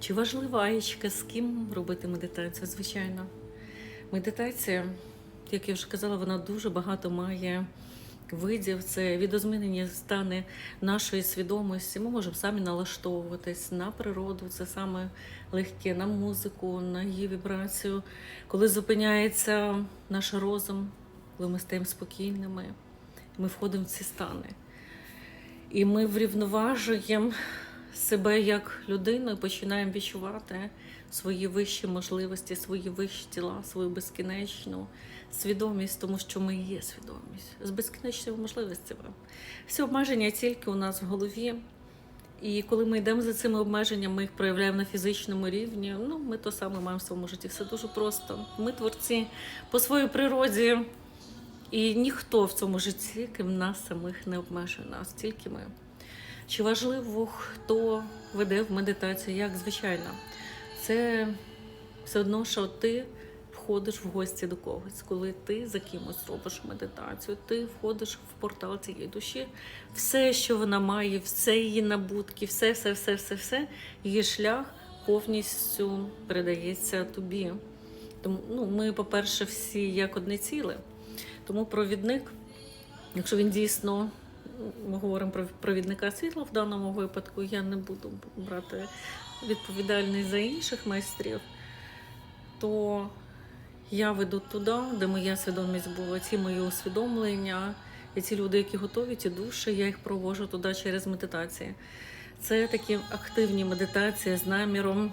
Чи важлива аєчка, з ким робити медитацію? Звичайно. Медитація, як я вже казала, вона дуже багато має видів. Це відозмінені стани нашої свідомості. Ми можемо самі налаштовуватись на природу, це саме легке, на музику, на її вібрацію. Коли зупиняється наш розум, коли ми стаємо спокійними, ми входимо в ці стани. І ми врівноважуємо себе як людину і починаємо відчувати свої вищі можливості, свої вищі тіла, свою безкінечну свідомість, тому що ми є свідомість з безкінечними можливостями. Всі обмеження тільки у нас в голові. І коли ми йдемо за цими обмеженнями, ми їх проявляємо на фізичному рівні. Ну, ми то саме маємо в своєму житті. Все дуже просто. Ми творці по своїй природі. І ніхто в цьому житті, крім нас самих, не обмежує нас, тільки ми. Чи важливо, хто веде в медитацію, як звичайно, це все одно, що ти входиш в гості до когось, коли ти за кимось робиш медитацію, ти входиш в портал цієї душі, все, що вона має, все її набутки, все, все, все, все, все, її шлях повністю передається тобі. Тому ну, ми, по-перше, всі як одне ціле. Тому провідник, якщо він дійсно, ми говоримо про провідника світла в даному випадку, я не буду брати відповідальність за інших майстрів, то я веду туди, де моя свідомість була, ці мої усвідомлення, і ці люди, які готові, ті душі, я їх провожу туди через медитації. Це такі активні медитації з наміром.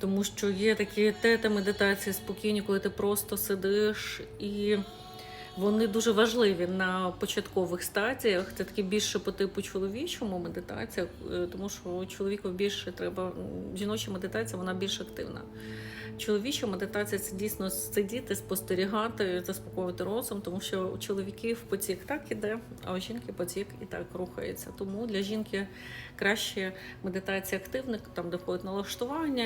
Тому що є такі тета-медитації спокійні, коли ти просто сидиш і вони дуже важливі на початкових стадіях. Це такі більше по типу чоловічому медитація, е, тому що чоловіку більше треба жіноча медитація, вона більш активна. Чоловіча медитація це дійсно сидіти, спостерігати, заспокоювати розум, тому що у чоловіків потік так іде, а у жінки потік і так рухається. Тому для жінки краще медитація активна, там де входить налаштування,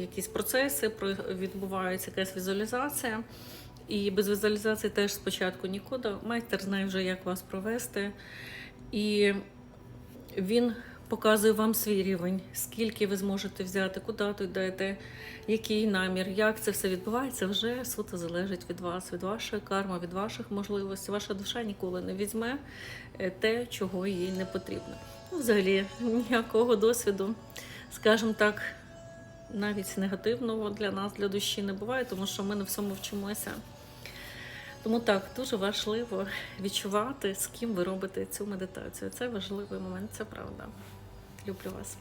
якісь процеси про- відбуваються, якась візуалізація. І без візуалізації теж спочатку нікуди. Майстер знає вже, як вас провести. І він показує вам свій рівень, скільки ви зможете взяти, куди тут йдете, який намір, як це все відбувається, вже суто залежить від вас, від вашої карми, від ваших можливостей. Ваша душа ніколи не візьме е, те, чого їй не потрібно. Ну, взагалі, ніякого досвіду, скажімо так, навіть негативного для нас, для душі не буває, тому що ми на всьому вчимося. Тому так, дуже важливо відчувати, з ким ви робите цю медитацію. Це важливий момент, це правда. Люблю вас.